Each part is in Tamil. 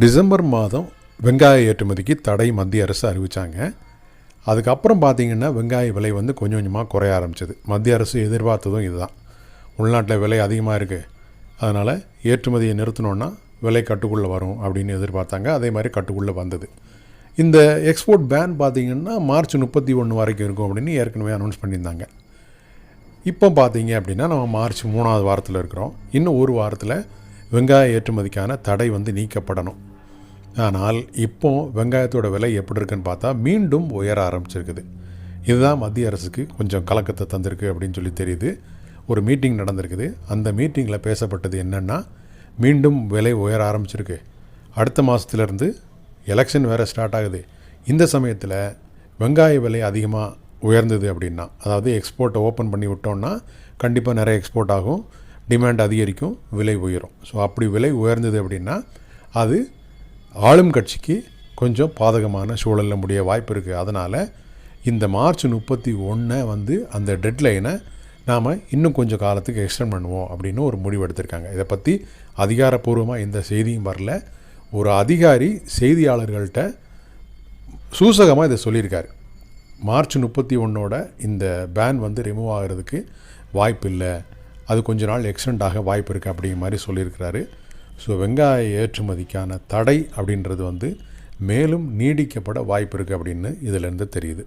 டிசம்பர் மாதம் வெங்காய ஏற்றுமதிக்கு தடை மத்திய அரசு அறிவித்தாங்க அதுக்கப்புறம் பார்த்தீங்கன்னா வெங்காய விலை வந்து கொஞ்சம் கொஞ்சமாக குறைய ஆரம்பிச்சது. மத்திய அரசு எதிர்பார்த்ததும் இதுதான். உள்நாட்டில் விலை அதிகமாக இருக்குது அதனால் ஏற்றுமதியை நிறுத்தினோன்னா விலை கட்டுக்குள்ளே வரும் அப்படின்னு எதிர்பார்த்தாங்க. அதே மாதிரி கட்டுக்குள்ளே வந்தது. இந்த எக்ஸ்போர்ட் பேன் பார்த்திங்கன்னா மார்ச் முப்பத்தி ஒன்று வரைக்கும் இருக்கும் அப்படின்னு ஏற்கனவே அனௌன்ஸ் பண்ணியிருந்தாங்க. இப்போ பார்த்தீங்க அப்படின்னா நம்ம மார்ச் மூணாவது வாரத்தில் இருக்கிறோம். இன்னும் ஒரு வாரத்தில் வெங்காய ஏற்றுமதிக்கான தடை வந்து நீக்கப்படணும். ஆனால் இப்போ வெங்காயத்தோட விலை எப்படி இருக்குன்னு பார்த்தா மீண்டும் உயர ஆரம்பிச்சிருக்குது. இதுதான் மத்திய அரசுக்கு கொஞ்சம் கலக்கத்தை தந்திருக்கு அப்படின்னு சொல்லி தெரியுது. ஒரு மீட்டிங் நடந்திருக்குது. அந்த மீட்டிங்கில் பேசப்பட்டது என்னென்னா மீண்டும் விலை உயர ஆரம்பிச்சிருக்கு. அடுத்த மாதத்துலேருந்து எலெக்ஷன் வேறு ஸ்டார்ட் ஆகுது. இந்த சமயத்தில் வெங்காய விலை அதிகமாக உயர்ந்தது அப்படின்னா அதாவது எக்ஸ்போர்ட்டை ஓப்பன் பண்ணி விட்டோம்னா கண்டிப்பாக நிறைய எக்ஸ்போர்ட் ஆகும். டிமாண்ட் அதிகரிக்கும் விலை உயரும். ஸோ அப்படி விலை உயர்ந்தது அப்படின்னா அது ஆளும் கட்சிக்கு கொஞ்சம் பாதகமான சூழலில் முடிய வாய்ப்பு இருக்குது அதனால் இந்த மார்ச் முப்பத்தி ஒன்றை வந்து அந்த டெட்லைனை நாம் இன்னும் கொஞ்சம் காலத்துக்கு எக்ஸ்டெண்ட் பண்ணுவோம் அப்படின்னு ஒரு முடிவு எடுத்திருக்காங்க. இதை பற்றி அதிகாரப்பூர்வமாக எந்த செய்தியும் வரல. ஒரு அதிகாரி செய்தியாளர்கள்ட்ட சூசகமாக இதை சொல்லியிருக்காரு. மார்ச் முப்பத்தி ஒன்றோட இந்த பேன் வந்து ரிமூவ் ஆகிறதுக்கு வாய்ப்பு இல்லை அது கொஞ்ச நாள் எக்ஸ்டெண்ட் ஆக வாய்ப்பு இருக்குது அப்படிங்கிற மாதிரி சொல்லியிருக்கிறாரு. ஸோ வெங்காய ஏற்றுமதிக்கான தடை அப்படின்றது வந்து மேலும் நீடிக்கப்பட வாய்ப்பு இருக்குது அப்படின்னு இதிலேருந்து தெரியுது.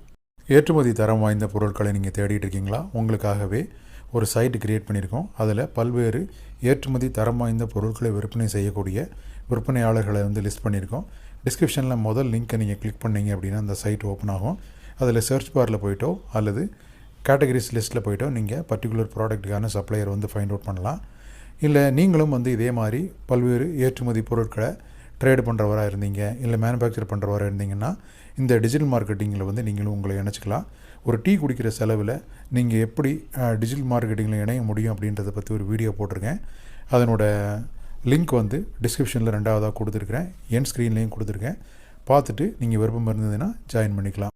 ஏற்றுமதி தரம் வாய்ந்த பொருட்களை நீங்கள் தேடிட்டு இருக்கீங்களா? உங்களுக்காகவே ஒரு சைட் கிரியேட் பண்ணியிருக்கோம். அதில் பல்வேறு ஏற்றுமதி தரம் வாய்ந்த பொருட்களை விற்பனை செய்யக்கூடிய விற்பனையாளர்களை வந்து லிஸ்ட் பண்ணியிருக்கோம். டிஸ்கிரிப்ஷனில் முதல் லிங்க்கை நீங்கள் கிளிக் பண்ணீங்க அப்படின்னா அந்த சைட் ஓப்பன் ஆகும். அதில் சர்ச் பாரில் போயிட்டோ அல்லது கேட்டகரிஸ் லிஸ்ட்டில் போய்ட்டு நீங்கள் பர்டிகுலர் ப்ராடக்ட்டுக்கான சப்ளையர் வந்து ஃபைண்ட் அவுட் பண்ணலாம். இல்லை நீங்களும் வந்து இதே மாதிரி பல்வேறு ஏற்றுமதி பொருட்களை ட்ரேடு பண்ணுறவராக இருந்தீங்க இல்லை மேனுஃபேக்சர் பண்ணுறவராக இருந்தீங்கன்னா இந்த டிஜிட்டல் மார்க்கெட்டிங்கில் வந்து நீங்களும் உங்களை இணைச்சிக்கலாம். ஒரு டீ குடிக்கிற செலவில் நீங்கள் எப்படி டிஜிட்டல் மார்க்கெட்டிங்கில் இணைய முடியும் அப்படின்றத பற்றி ஒரு வீடியோ போட்டிருக்கேன். அதனோட லிங்க் வந்து டிஸ்கிரிப்ஷனில் ரெண்டாவதாக கொடுத்துருக்குறேன். என் ஸ்க்ரீன்லேயும் கொடுத்துருக்கேன். பார்த்துட்டு நீங்கள் விருப்பம் இருந்ததுன்னா ஜாயின் பண்ணிக்கலாம்.